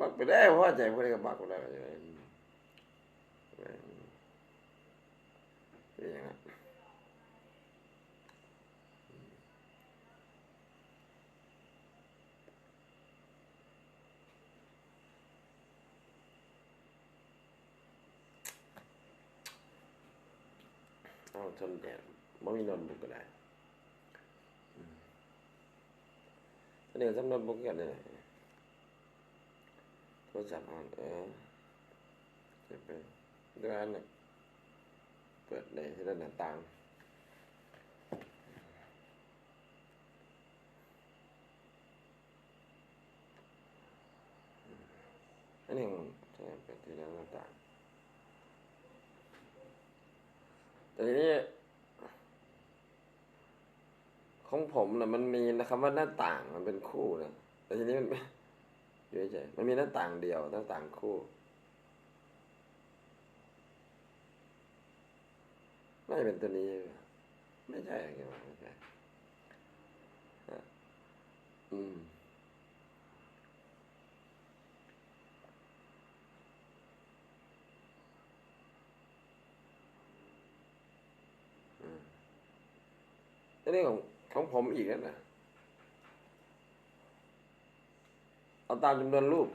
บักไปได้เพราะว่าใจพวกนี้ก็บักไปได้เป็นอย่างนั้นเอาทนแดดไม่มีนอนบุกก็ได้อืมอันนี้ก็ทำนอนบุกกันเลย โทรศัพท์อ่านเออจะไปร้านน่ะเปิดในที่ด้านหน้าต่างอันนี้มันจะเปิดที่ด้านหน้าต่างแต่ทีนี้ของผมนะมันมีนะครับว่าหน้าต่างมันเป็นคู่นะแต่ทีนี้มัน อยู่เฉยมันมีหน้าต่างเดียวหน้าต่างคู่ไม่เป็นตัวนี้ ไม่ใช่อะไรกันไม่ใช่ฮะอืมอืมอันนี้ของของผมอีกแล้วนะ เอาตามจำนวนรูป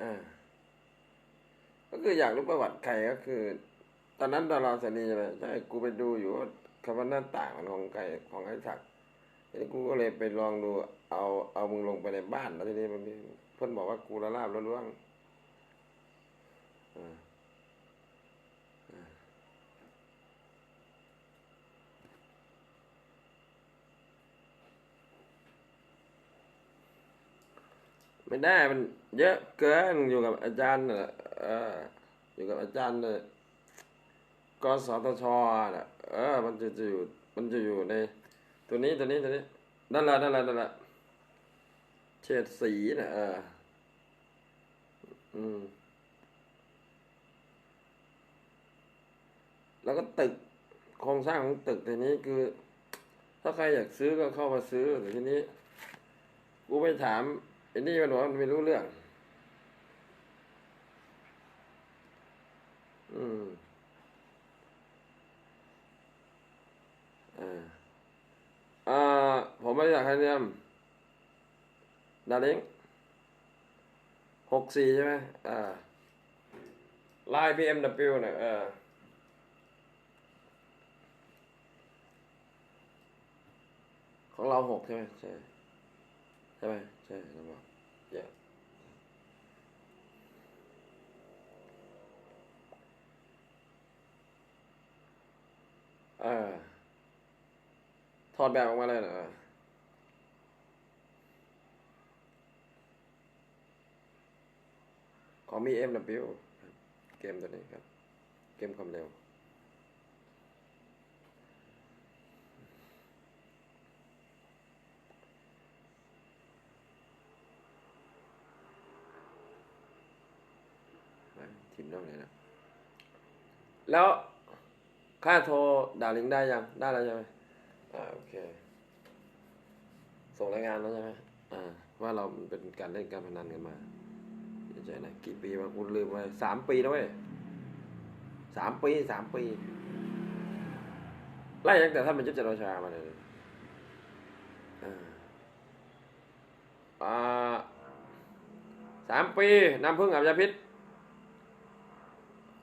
อ่าก็คืออยากรู้ประวัติใครก็คือ ตอนนั้นดาราเสนีใช่ไหมใช่ กูไปดูอยู่ว่าคำว่าหน้าต่างมันของใครของไอ้ศักดิ์ทีนี้กูก็เลยไปลองดู เอาเอามึงลงไปในบ้านแล้วทีนี้มันเพื่อนบอกว่ากูละลาบละล่วงอ่าอ่าไม่ได้มันเยอะเกินอยู่กับอาจารย์น่ะเอออยู่กับอาจารย์เนี่ยกสทชน่ะเออ มันจะจะอยู่มันจะอยู่ใน ตัวนี้ตัวนี้ตัวนี้นั่นแหละนั่นแหละนั่นแหละ เฉดสีนะเอออืม แล้วก็ตึกโครงสร้างของตึกทีนี้คือ ถ้าใครอยากซื้อก็เข้ามาซื้อแต่ทีนี้ กูไปถามไอ้นี่มันบอกว่ามันไม่รู้เรื่อง อืมอ่าอ่าผมไม่อยากให้เรียม ดาริงหกสี่ใช่ไหมอ่าไลน์ BMW เนี่ยเออของเราหกใช่ไหมใช่ใช่ไหมใช่เราบอกเยอะเออถอดแบบออกมาเลยนะ ออขอมี MW เกมตัวนี้ครับ เกมความเร็ว ทีมนอกเลยนะ แล้วค่าโทรด่าลิงได้ยัง ได้แล้วใช่ไหมอ่าโอเค ส่งรายงานแล้วใช่ไหมอ่าว่าเราเป็นการเล่นการพนันกันมา ใจนะกี่ปีวะคุณลืมไปสามปีแล้วเว้ยสามปีสามปีไล่ตั้งแต่ท่านเป็นเจ้าจันทชามาเลยอ่าสามปีน้ำพึ่งอาบยาพิษ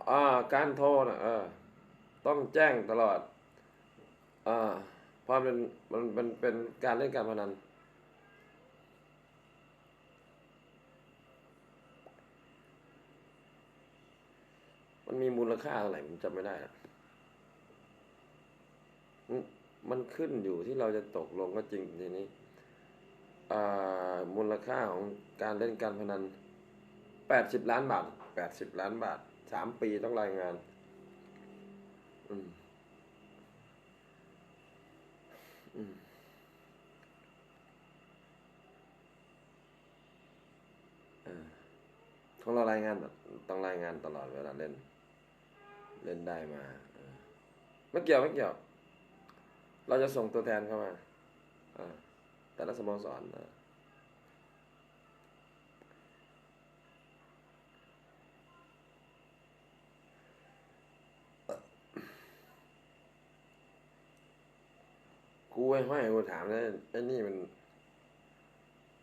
อ่าการโทรนะต้องแจ้งตลอดอ่าเพราะมันมันเป็นเป็นการเล่นการพนัน มันมีมูลค่าเท่าไหร่ผมจำไม่ได้ละมันขึ้นอยู่ที่เราจะตกลงก็จริงทีนี้มูลค่าของการเล่นการพนันแปดสิบล้านบาทแปดสิบล้านบาทสามปีต้องรายงาน อืมอืมของเรารายงานต้องรายงานตลอดเวลาเล่น เล่นได้มาไม่เกี่ยวไม่เกี่ยว เราจะส่งตัวแทนเข้ามาแต่ละสโมสรกูไอ้ห้อยกูถามเลยไอ้นี่มัน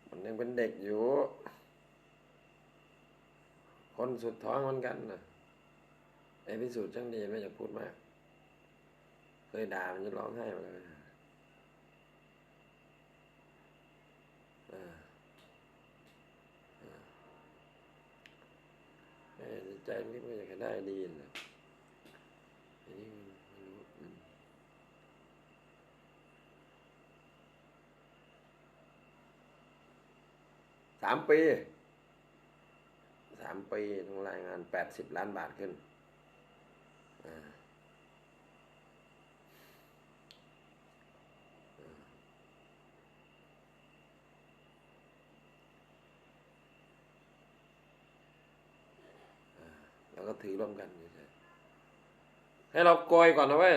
มันยังเป็นเด็กอยู่ คนสุดท้องเหมือนกันนะ ไอ้พิสูจน์ช่างดีไม่อยากพูดมาก เคยด่ามันจะร้องไห้มาเลยใจมันก็อยากได้ดีนะอันนี้ไม่รู้สามปี สามปีต้องรายงานแปดสิบล้านบาทขึ้น แล้วก็ถือร่วมกันเฉยให้เราโกยก่อนนะเว้ย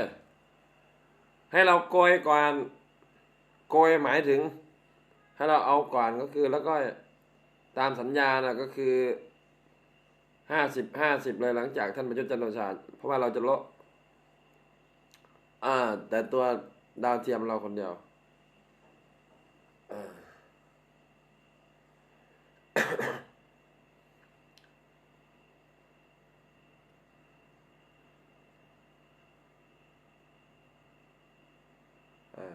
ให้เราโกยก่อน โกยหมายถึง ให้เราเอาก่อนก็คือแล้วก็ตามสัญญานะก็คือ ห้าสิบห้าสิบเลยหลังจากท่านประยุทธ์จันทร์โอชา เพราะว่าเราจะเลดอ่า แต่ตัวดาวเทียมเราคนเดียวอ่าอ่า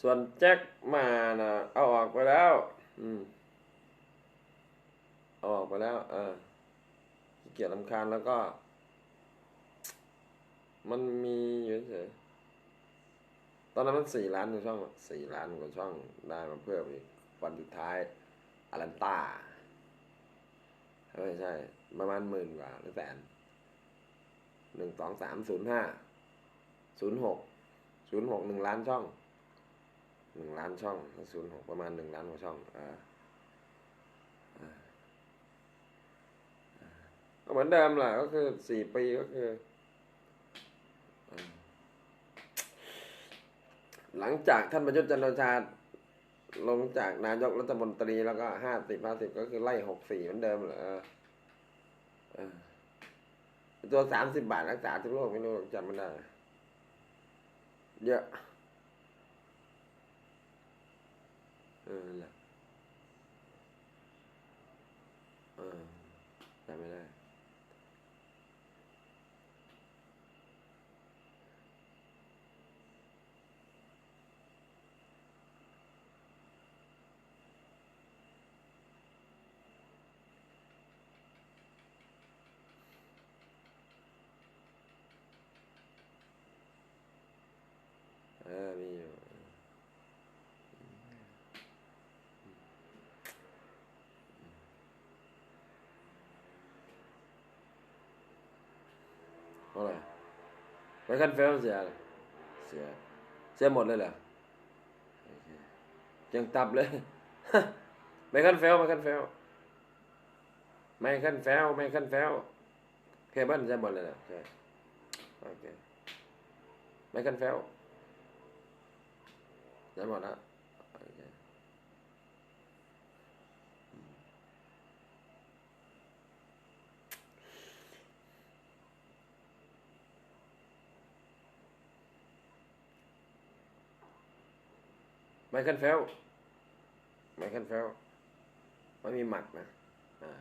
ส่วนแจ็คมานะเอาออกไปแล้ว อืม เอาออกไปแล้ว เออขี้เกียจลำคาญแล้วก็ มันมีอยู่เฉยตอนนั้นมันสี่ล้านกว่าช่องสี่ล้านกว่าช่องได้มาเพิ่มอีกวันสุดท้ายอารันตาไม่ใช่ ประมาณหมื่นกว่าหรือแสนหนึ่งสองสามศูนย์ห้าศูนย์หกศูนย์หกหนึ่งล้านช่องหนึ่งล้านช่องศูนย์หกประมาณหนึ่งล้านกว่าช่องอ่าอ่าอ่าก็ เหมือนเดิมแหละก็คือสี่ปีก็คือ หลังจากท่านประยุทธ์จันทร์โอชาลงจากนายกรัฐมนตรีแล้วก็ห้าสิบห้าสิบก็คือไล่หกสี่เหมือนเดิมเหรอตัวสามสิบบาทรักษาทุกโรคไม่รู้จำไม่ได้เยอะเออแหละเออจำไม่ได้ เออมีอยู่เท่าไร่ไปคันเฟลเสียเหรอเสีย เสียหมดเลยเหรอยังตับเลยไมคันเฟลไมคันเฟลไมคันเฟลไมคันเฟลเคเบิลเสียหมดเลยเหรอใช่โอเคไมคันเฟล เสียหมดแล้วโอเคไมคันเฟลไมคันเฟลไม่มีหมัดนะอ่า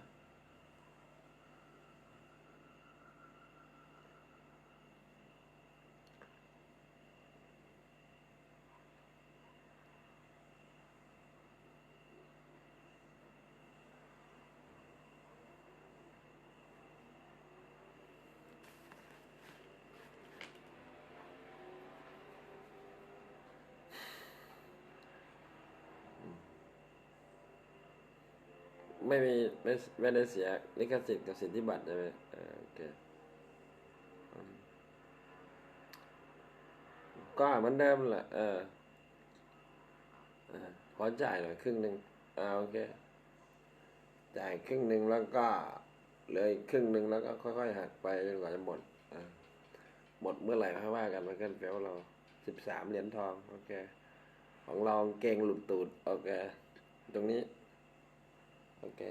ไม่มีไม่ไม่ได้เสียลิขสิทธิ์กับสิทธิบัตรใช่ไหมโอเคก็เหมือนเดิมแหละเออเออขอจ่ายหน่อยครึ่งหนึ่งอ่าโอเค จ่ายครึ่งหนึ่งแล้วก็เหลยครึ่งหนึ่งแล้วก็ค่อยๆหักไปจนกว่าจะหมดหมดเมื่อไหร่ค่อยว่ากันมากันเฟลเราสิบสามเหรียญทอง โอเค ของเราเก่งหลุดตูด โอเค ตรงนี้ โอเค